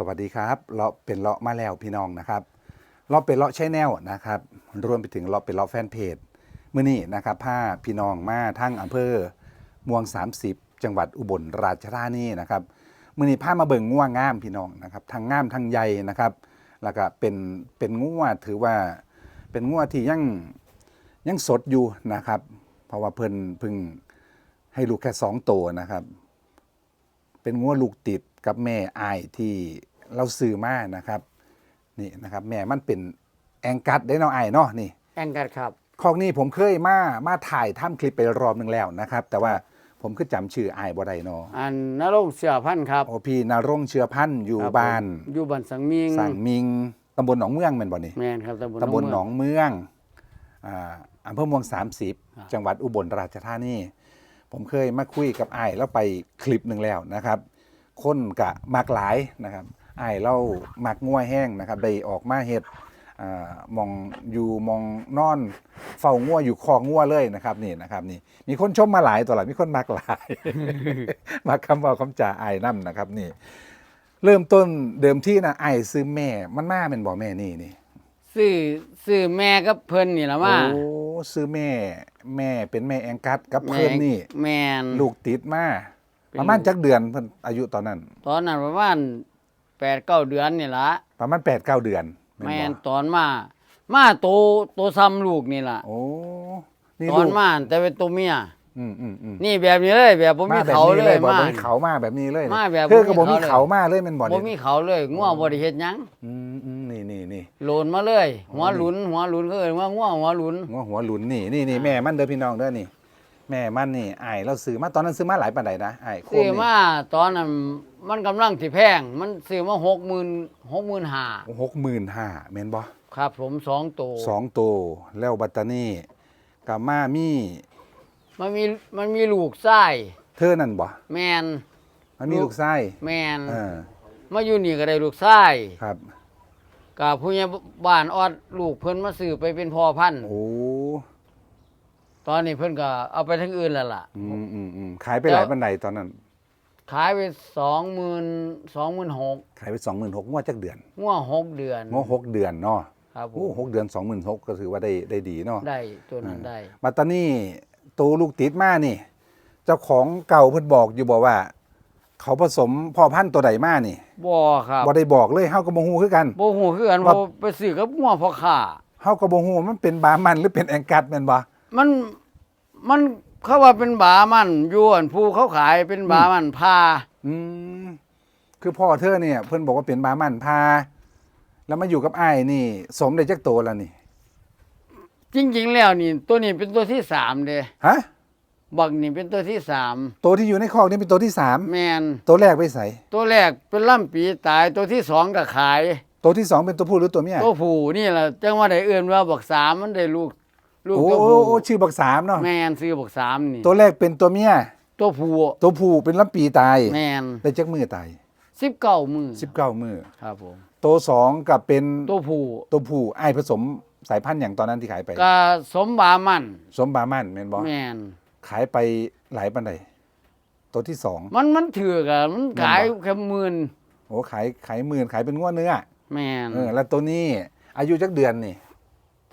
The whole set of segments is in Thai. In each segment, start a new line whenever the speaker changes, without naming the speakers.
สวัสดีครับเลาะเป็นเลาะมาแล้วพี่น้องนะครับเลาะเป็นเลาะใช้แนวนะครับรวมไปถึงเลาะเป็นเลาะแฟนเพจเมื้อนี้นะครับผ้าพี่น้องมาทั้งอำเภอม่วง 30 จังหวัดอุบลราชธานีนะครับเมื้อนี้ผ้ามาเบิ่งง่วงงามพี่น้องนะครับทั้งงามทั้งใหญ่นะครับ แล้วก็เป็นเป็นง่วถือว่าเป็นง่วที่ยังยังสดอยู่นะครับ เพราะว่าเพิ่นเพึ่งให้ลูกแค่สองตัวนะครับ เป็นงัวลูกติดกับแม่อายที่เราซื้อมานะครับนี่นะครับแม่มันเป็นแองกัดได้เนาะอายเนาะนี่
แองกัดครับ
คอกนี้ผมเคยมามาถ่ายทำคลิปไปรอบหนึ่งแล้วนะครับ แต่ว่าผมคือจำชื่ออายบ่ได้เนาะ
อันนรงค์เสือพันธุ์ครับ
โอพี่นรงค์เชื้อพันธุ์อยู่
ครับ
บ้าน
ผมอยู่บ้านสังมิง
สังมิงตำบลหนองเมืองแม่นบ่นี่
แมนครับตำบล
ตำบลหนองเมืองอ่าอำเภอเมือง
ครับ
30 จังหวัดอุบลราชธานี ผมเคยมาคุยกับไอ้ายแล้วไปคลิปหนึ่งแล้วนะครับ คนกะมักหลายนะครับไอ้ายเล่ามักง่วยแห้งนะครับได้ออกมาเฮ็ดอามองอยู่มองนอนเฝ้าง่วอยู่คอง่วเลยนะครับนี่นะครับนี่มีคนชมมาหลายตัวละมีคนมักหลายมักคำเว่าคำจ่าไอ้ายนํนะครับนี่ เริ่มต้นเดิมที่นะไอ้ายซื้อแม่มันมาเป็นบ่แม่นี่นี่
ซื้อซื้อแม่กับเพิ่นนี่ละว่า
โอ้ซื้อแม่แม่เป็นแม่แองกัดกับเพื่อนนี่
แมน
ลูกติดมา
เป็น
ประมาณจักเดือนเพิ่นอายุตอนนั้น
ตอนนั้นประมาณแปดเก้าเดือนนี่ละ
ประมาณ8ปดเก้าเดือน
แม
น
น
บ่
ตอนมา มาโตโตซ้ำลูกนี่ล่ะ
โอ้นี่
ตอ
ลู
น
ก
มาแต่เป็นตัวเมีย
อืมอืมอืม
นี่แบบนี้เลยแบบบ่มี
แบบ
เขา
นี้
เลย
บ่
มา
บ่มีเขามาแบบนี้เลย
มาแบบ
เธอก็
บ่
บ่
มี
มี
เขาเลย
เขามาเลยแมันบ่
บ่
เนี่ย
มีเขาเลยง่วงบ่ได้เฮ็ดหยัง
อืมอืมนี่นี่นี่
โลนมาเลย หัวหลุนหัวหลุนเขาเอิ้นว่าง่วงหัวหลุน
หัวหัวหลุนนี่นี่นี่แม่มันเด้อพี่น้องเด้อนี่ แม่มันนี่อ้ายเราซื้อมาตอนนั้นซื้อมาหลายปานใดนะอ้ายโคม
ซื้อ
นี่
มาตอนนั้นมันกำลังสิแพง มันซื้อมาหกหมื่นหกหมื่นห้า
หกหมื่นห้าแม่นบ่
ครับผมสองตัว
สองตัวแล้วบัตตานีกับมามี
มันมีมันมีลูกไส้
เธอนั่นบ่
แมน
มันมี
ลูก
ลูกไส้
แมน
เออ
มาอยู่นี่ก็ได้ลูกไส้
ครับ
กับผู้ใหญ่บ้านออดลูกเพิ่นมาซื้อไปเป็นพ่อพันธุ์
โอ้
ตอนนี้เพิ่นก็เอาไปทั้งอื่นแล้วล่ะ
อืมอืมอืมขายไปหลายบันไดตอนนั้น
ขายไปสองหมื่นสองหมื่นหก
ขายไปสองหมื่นหกงวดจักเดือน
ง่วงหกเดือน
งวดหกเดือนเนาะ
ครับผ
โอ้
ม
หกเดือนสองหมื่นหกก็ถือว่าได้ได้ดีเนาะ
ได้ตัวนั้นได้
บัตตานี ตัวลูกติดมานี่ เจ้าของเก่าเพิ่นบอกอยู่บอกว่า เขาผสมพ่อพันธุ์ตัวใดมานี่
บ่ครับ
บ่ได้บอกเลยเฮาก็บ่ฮู้คือกัน
บ่ฮู้คือกัน
ว่า
ว่าไปซื้อกับง่วงพ่อค้า
เฮาก็บ่ฮู้ว่ามันเป็นบามันหรือเป็นแองกัดแม่นบ่
มันมันเขาว่าเป็นบามันอยวนผู้เขาขายเป็นบามันพา
อืมคือพ่อเธอเนี่ย เพิ่นบอกว่าเป็นบามันพาแล้วมาอยู่กับอ้ายนี่ สมได้จักโตแล้วนี่
จริงๆ แล้วนี่ตัวนี้เป็นตัวที่สามเด้
ฮะ
บักนี่เป็นตัวที่สาม
ตัวที่อยู่ในคอกนี่เป็นตัวที่สาม
แมน
ตัวแรกไปใส่
ตัวแรกเป็นล่ำปีตายตัวที่สองก็ขาย
ตัวที่สองเป็นตัวผู้หรือตัวเมีย
ตัวผู้นี่แหละจังว่าได้เอื่นว่าบักสามมันได้ลูกลูก
โอ้
ตัว
โอ้
ผู้
โอ้ชื่อบักสามเนาะ
แมนซื้อบักสามนี่
ตัวแรกเป็นตัวเมีย
ตัวผู้
ตัวผู้เป็นลำปีตาย
แมน
ได้จักมือตาย
สิบเก้ามือ
สิบเก้ามือ
ครับผม
ตัวสองกับเป็น
ตัวผู้
ตัวผู้ไอ้ายผสม สายพันธุ์อย่างตอนนั้นที่ขายไป
ก็สมบามัน
สมบามันแม่นบอ
แมน
ขายไปหลายปันใดตัวที่สอง
มันมันถือกอะมันขาย
แม่นบ่
แค่หมื่น
โอ้ขายขายหมื่นขายเป็นงวดเนื้อ
แมน
เออแล้วตัวนี้ อายุจักเดือนนี่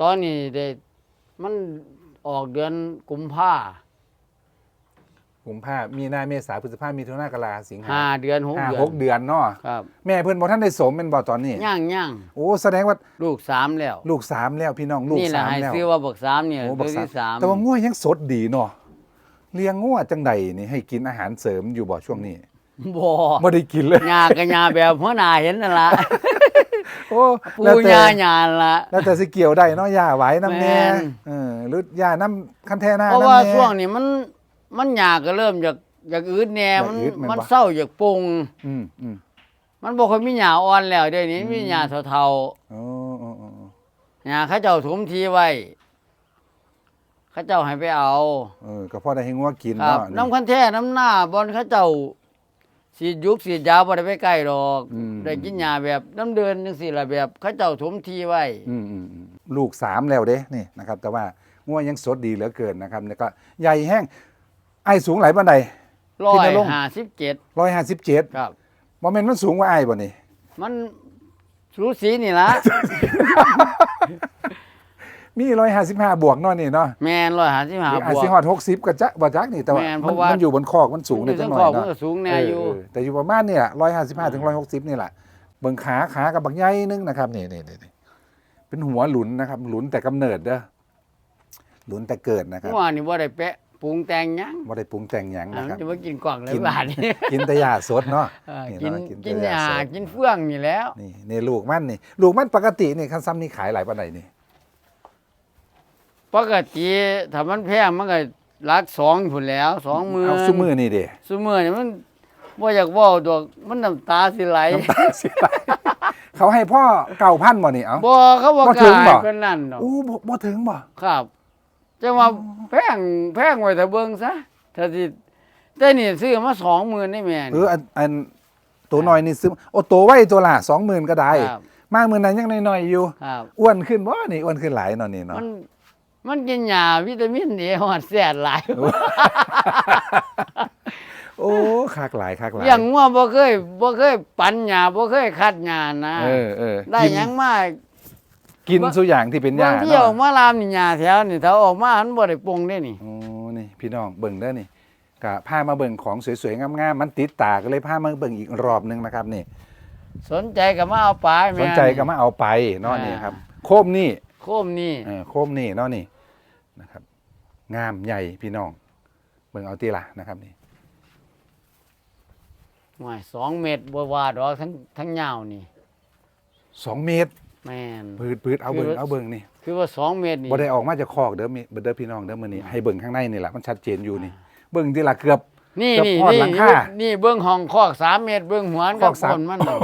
ตอนนี้ได้มันออกเดือนกุมภา
กุมภามีนาเมษาพฤษภามีถุนากราสิงหา
ห้าเดือนหก
ห้า
เดือน
หกเดือนเนาะ
ครับ
แม่เพื่อนบอกท่านได้สมเป็นบ่ตอนนี้
ย่างย่าง
โอ้แสดงว่า
ลูกสามแล้ว
ลูกสามแล้วพี่น้องลูก
นี่แหละ
สาม
ให้
แล้ว
ซื้อว่าบักสามเนี่ย
โอ้
ตัวที่สาม
แต่ว่าง่วยังสดดีเนาะเลี้ยงง่วจังใดนี่ให้กินอาหารเสริมอยู่บ่ช่วงนี้
บ่
ไม่ได้กินเลย
ยากับยาแบบหัวหน้าเห็นนั่นละ
โอ้
ปู
แล้วแต่
ยาหยาละ
แล้วแต่สิเกี่ยวได้เนาะยาไหว้น้ำแน่
แม่น
เออหรือยาน้ำคันแท่หน้า
เพราะ
น้ำ
ว่า
แน่
ช่วงนี้มัน มันยาก็เริ่มจากจากอืดแหน่
อยาก
มัน
อืดแม่น
มัน
บ่
เศร้าจากปรุง
อืมอืม
มันบอกว่ามีหยาอ่อนแล้วเดี๋ยวนี้มีหยาเทา
โอ้โอ้โอ้โอ้
ๆหยาเขาเจ้าถมทีไว้เขาเจ้าให้ไปเอา
เออก็พอได้ให้งัวกิน
ครับ
เนาะ
น้ำคันแท้น้ำหน้าบอลเขาเจ้าสีดยุกสีดยาบ่ได้ไปใกล้ดอก
อืม
ได้กินยาแบบน้ำเดินจังซี่ล่ะแบบเขาเจ้าถมทีไว้
อืมอืมอืมลูกสามแล้วเด้นี่นะครับ แต่ว่างัวยังสดดีเหลือเกินนะครับแล้วก็ใหญ่แห้ง ไอ้สูงหลายบันได
ร้อ
พี่
ย
นรงค์
ห้าสิบเจ็ด
ร้อยห้าสิบเจ็ด
ครับ
โมเมนต์มันสูงกว่าไอ้บ่นี่
มันสูสีนี่ละ
มีร้อยห้าสิบห้าบวกเนาะนี่เนาะ
แมนร้อยหาสิบหา
อา
บว
สิ
ก
ฮอดหกสิบกับจ๊ะบ่จักนี่แต่ว่า
แม่นเพ
มัน
ราะว่ามั
มันอยู่บนคอกมันสูงเลยจังหน่อย
มัน
เนาะ
ก็สูงแน่อยู่
เเแต่อยู่ประมาณนี่แหละร้อยห้าสิบห้าถึงร้อยหกสิบนี่แหละเบิ่งขาขากับบักใหญ่นึงนะครับนี่นี่นี่นี่เป็นหัวหลุนนะครับ หลุนแต่กำเนิดเด้อหลุนแต่เกิดนะครับ
เมื่อวานนี่ว่าได้แปะ ปรุงแต่งหยัง
บ่ได้ปรุงแต่งหยัง
อ่า
นะ
มัน
ครับ
จะมากินกล่องเลย
กิน
บาทนี่
กินแต่ยาสดเนาะ
เออ
นี่
กิน
เนาะกิน
กิน
แต่ยายาสด
กินเฟื่องนี่แล้ว
นี่นี่ลูกมันนี่ ลูกมันปกตินี่คันซ้ำนี่ขายหลายปานใดนี่
ปกติถ้ามันแพงมันก็รักสองผุนแล้วสองหมือ
เอาซุมือนี่เด้
ซุมือนี่มันว่าอยากเว่าดอกมันน้ำตาสิไหล
สิไหลเขาให้พ่อเก่าพันบ่นี่เอ้า
บ่เขาบอก
บ่ถึ
กาง
บ่
ยเป็นนั่นดอก
อู้บ่บ่ถึงบ่
ครับ จะมาแพงแพงไว้แต่เบิ่งซะถ้าสิแต่นี่ซื้อมาสองหมื่นได้แม่น
เอออันอันตัวน้อยนี่ซื้อโอ้ตัวไว้ตัวละ20,000ก็ได้
ครับ
มากมื้อนั้นยังน้อยๆอยู่
ครับ
อ้วนขึ้นบ่นี่อ้วนขึ้นหลายเนาะนี่เนาะ
มันมันกินยาวิตามินเอหอดแสดหลาย
โอ้คักหลายคักหลาย
อย่างงัวบ่เคยบ่เคยปันยาบ่เคยคัดยานะ
เออเออ
ได้
กิน
หยังมา
กินสุอย่างที่เป็นยา
บางเที่ยว
เนาะ
มาลามนี่ยาแถวนี่ถ้าออกมาหันบ่ได้ปรุงได้นี่
โอ้นี่พี่น้องเบิ่งเด้อนี่กะพามาเบิ่งของสวยๆงามๆมันติดตาก็เลยพามาเบิ่งอีกรอบหนึงนะครับนี่
สนใจก็มาเอาไป
ส
แม่
นใจก็มาเอาไปเนาะ
อ่านี่
นี่ครับ โคมนี่
โคมนี่
เออโคมนี่เนาะนี่นะครับ งามใหญ่พี่น้อง เบิ่งเอาตีละนะครับนี่
ว่าสองเม็ดบ่ว่าดอกทั้งทั้งยาวนี่
สองเมตร
แม่น
พืดพืดเอาเบิ่ง
คือ
เอาเบิ่งนี่
คือว่าสองเม็ดนี่
บ่ได้ออกมาจากคอกเด้อมีเด้อพี่น้องเด้อมื้อนี้ให้เบิ่งข้างในนี่แหละมันชัดเจนอยู่นี่ เบิ่งทีละเกือบ
นี่
เกือบ
นี่
พอด
นี่
หลังคา
นี่เบื้องห้องคอกสามเมตรเบื้องหัว
ค
กั
อบกสาม
คนมันน่ะ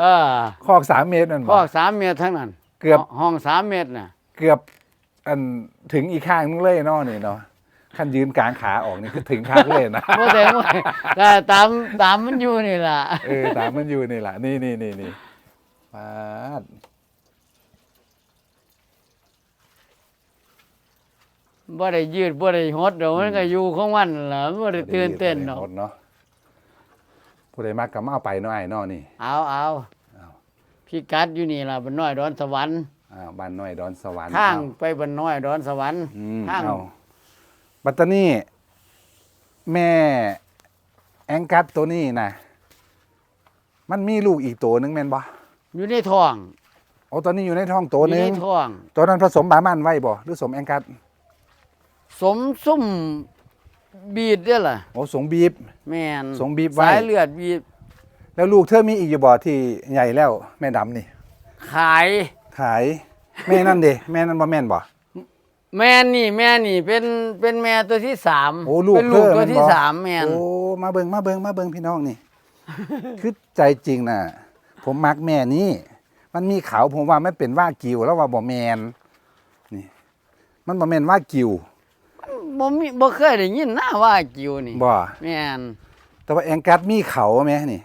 เออ
คอกสามเมตรนั่น
ค
บ่
อกสามเมตรทั้งนั้น
เกือบ
ห้องสามเมตรน่ะ
เกือบ อันถึงอีกข้างนึงเลยเนาะนี่เนาะขั้นยืนกลางขาออกนี่คือถึงข้างเลยนะ
บ่แต่ว่าแต่ตามตามมันอยู่นี่ล่ะ
เออตามมันอยู่นี่แหละนี่นี่นี่นี่ปาด
บ่ได้ยืดบ่ได้หดดอกมันก็อยู่ของมันนั่นล่ะบ่ได้ตื่นเต้นดอก
หมดเนาะผู้ใดมากก็มาเอาไปเนาะไอ้เนาะนี่
เอาเอา
เอา
พี่กัดอยู่นี่ล่ะบ้านน้อยดอนสวรรค์
อ้าวบ้านน้อยดอนสวรรค์
ทาง
เอ
ไปบ้านน้อยดอนสวรรค์
อืม
ทาง
เอาบัตตานี่แม่แองกัดตัวนี้นะมันมีลูกอีกตัวหนึงแม่นบ่
อยู่ในท้อง
โอ้ตัวนี้อยู่ในท้องตัวหนึ
อยู่
ง
ในท้อง
ตัวนั้นผสมบามันไว้บ่หรือสมแองกัด
สมซุ่มบีดเด้อล่ะ
โอ้สงบีบ
แม่น
สงบีบไว้
สายเลือดบีบ
แล้วลูกเธอมีอีกอยู่บ่ที่ใหญ่แล้วแม่ดำนี่
ขาย
ขายแม่นั่นเด้แม่นั่นบ่แม่นบ่
แม่นี่แม่นี่เป็นเป็นแม่ตัวที่สาม
โอ้ลูก
เป็นลูก
เธอ
ตัวที่
แม่นบ่
สามแม่น
โอ้มาเบิงมาเบิงมาเบิงพี่น้องนี่ คือใจจริงน่ะ ผมมักแม่นี้มันมีเขาผมว่าไม่เป็นว่ากิวแล้วว่าบ่แมนนี่ มันบ่แมนว่ากิว
บ่มีบ่เคยได้ยินหน้าว่ากิวนี่
บ่
แม่น
แต่ว่าแองกัดมีเขาไหมนี่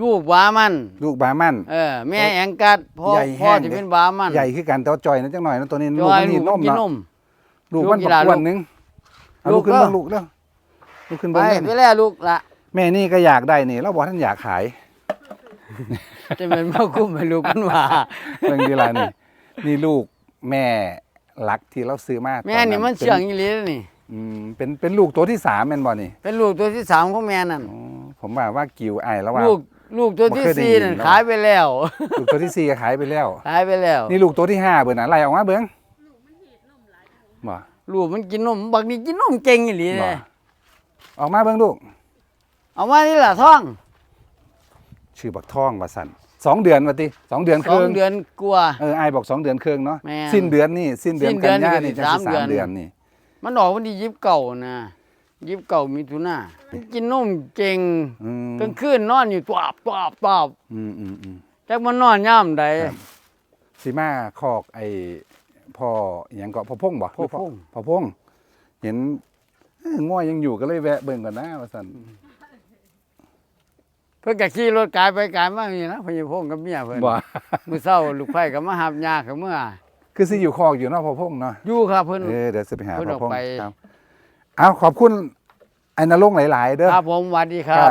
ลูกบามัน
ลูกบามัน
เออแม่แองกัดพ่อ
ใหญ่แห้ง
พ่อที่เป็นบามัน
ใหญ่คือกันแต่ว่าจอยนะจังหน่อยนะตัวนี้
จ
ลูก
อย
มัน
ลู
นี่
ก
น
มัน
ม
กินน
เนาะ
ม
ลูกมัน
ลูกกี
บั
ฬาก
อ้วน
ลูก
หนึงเอา
ลู
ลู
ก
กขึ้น
เด้อ
เบิ่งลูกเด้อลูกขึ้น
ไป
เบิ่งเด้อ
ไป
นี่
แล้วลูกละ
แม่นี่ก็อยากได้นี่แล้วบอกท่านอยากขาย
จะเป็นมาคุ้มให้ลูกมันว่า
เบิ่งดีละนี่ นี่ลูกแม่ รักที่เราซื้อมา
แม่นี่มัน
ต
เชื่องอีหลีนะนี่
อืมเป็นเป็นลูกตัวที่สามแม่นบ่นี่
เป็นลูกตัวที่สามของแม่นั่น
อ๋อผมว่าว่ากิวไอายแล้วว่า
ลูกลูกตัวที่
บ่เคยได้
สี่
ยิน
นั่น
เนาะ
ขายไปแล้ว
ลูกตัวที่สี่ก็ขายไปแล้ว
ขายไปแล้ว
นี่ลูกตัวที่ห้าเบิ่นน่ะไล่ออกมาเบิ่งบ่
ลูกมันกินนมบักนี่กินนมเก่งอีหลี
บ่
เลย
ออกมาเบิ่งลูก
เอามานี่ล่ะท้อง
ชื่อบักทองว่าสั่น สองเดือนว่าติสองเดือน
ส
ค
อง
รึ่ง
เดือนกลัวา
เออไอายบอกสองเดือนครึ่งเนาะ
แม่น
สิ้นเดือนนี่สิ้นเดือน
สิ้นเดื
กั
อน
นยา
นี่
นี่
ก็
จังสิ
สาม
สาม
เดื
เดือ
อน น
นี่
มันออกวันที่ยิบเก่านะยิบเก่ามีทุนามันกินนมเก่ง
อืม
กลางคืนนอนอยู่ตวบตวบตวบ
อืมอืมอืม
จักมันนอนย่ามใด
ครับสิมาคอกไอ้พ่ออหยังก็พ่อพงบ่
พ่อพง
พ่อพงเห็นเอ้อง่อยยังอยู่ก็เลยแวะเบิ่งก่อนนะว่าซั่น
เพิ่นก็ขี่รถกายไปกายมานี่นะพญพงกับเมียเพิ่น
บ่
มื้อเช้าลูกไผ่ก็มาหับยาเขาเมื่อ
คือสิอยู่คอกอยู่เนาะพ่อพงเนาะ
อยู่ครับเพิ่น
เออเดี๋ยวจะไปหา
เพิ่น
พ่อพง
ออกไป
ครับเอาขอบคุณไอ้นรงค์หลาย ๆ เด้อ
ครับผมสวัสดีค
ก็
รับ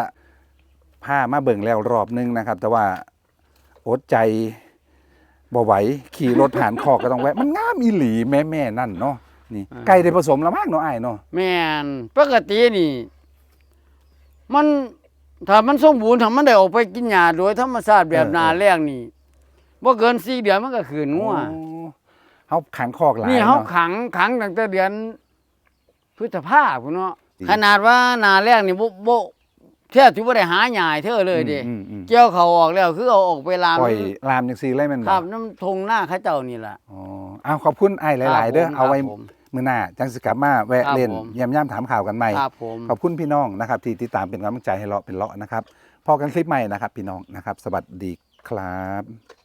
พามาเบิ่งแล้วรอบนึงนะครับ แต่ว่าอดใจบ่ไหวขี่รถผ่านคอกก็ต้องแวะ มันงามอีหลีแม่แม่นั่นเนาะนี่ไก่ได้ผสมแล้วมากเนาะอ้ายเนาะ
แม่นปกตินี่ มัน ถ้ามันสมบูรณ์ถ้ามันได้ออกไปกินหญ้าโดยธรรมชาติแบบนาแรงนี่บ่เกิน4เดือนมันก็ขืนงัว
โอ้เฮาขังคอกหลาย
นี่เฮา
เนาะ
ขังขังตั้งแต่เดือนพฤษภาพุ่นเนาะ
จริง
ขนาดว่านาแรกนี่บ่บ่แทบสิบ่ได้หาหญ้าให้เธอเลยเด้
อืมอืม
เกี่ยวเขาออกแล้วคือเอาออกไปลาม
ปล่อยลามจังซี่เลยแม่น
ค
บ่
รับน้ำทงหน้าเขาเจ้านี่ล่ะ
อ๋ออ้าวขอบคุณอ้ายหลาย ๆ เด้อ
ครับผม
เอาไว้
ครับผม
มื้อหน้าจังสิกลับมาแวะ
ครับ
เล่น
ผม
เยี่ยมย่ำถามข่าวกันใหม่
ครับผม
ขอบคุณพี่น้องนะครับที่ติดตามเป็นกำลังใจให้เลาะเป็นเลาะนะครับพอกันคลิปใหม่นะครับ พี่น้องนะครับ สวัสดีครับ